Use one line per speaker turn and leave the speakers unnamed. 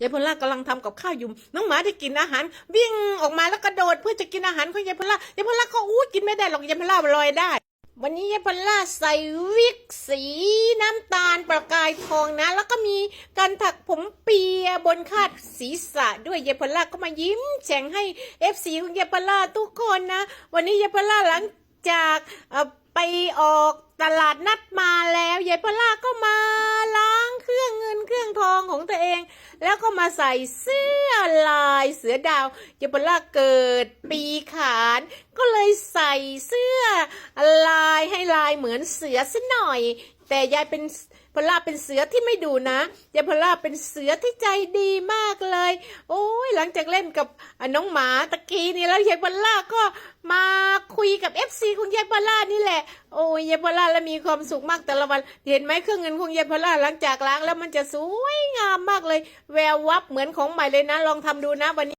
ยายพล่ากำลังทำกับข้าวอยู่น้องหมาได้กินอาหาร วิ่งออกมาแล้วกระโดดเพื่อจะกินอาหารของยายพล่ายายพล่าก็อู้กินไม่ได้หรอกยายพล่าลอยได้ วันนี้ยายพล่าใส่วิกสีน้ำตาลประกายทองนะ แล้วก็มีการถักผมเปียบนคาดศีรษะ ด้วยยายพล่าก็มายิ้มแฉ่งให้เอฟซีของยายพล่าทุกคนนะ วันนี้ยายพล่าหลังจากไปออกตลาดนัดมาแล้วยายพล่าก็มา ตัวเอง แล้วก็มาใส่เสื้อลายเสือดาวยายพลล่าเกิดปีขาน ก็เลยใส่เสื้อลายให้ลายเหมือนเสือสัหน่อย แต่ยายเป็นพลล่าเป็นเสือที่ไม่ดูนะยายพลล่าเป็นเสือที่ใจดีมากเลย โอ้ยหลังจากเล่นกับน้องหมาตะกี้นี่แล้วยายพลล่าก็มา กับ FC ของยายพลล่านี่แหละ โอ้ยยายพล่าแล้วมีความสุขมากแต่ละวัน เห็นไหมเครื่องเงินของยายพลล่าหลังจากล้างแล้วมันจะสวยงามมากเลย แวววับเหมือนของใหม่เลยนะ ลองทำดูนะวันนี้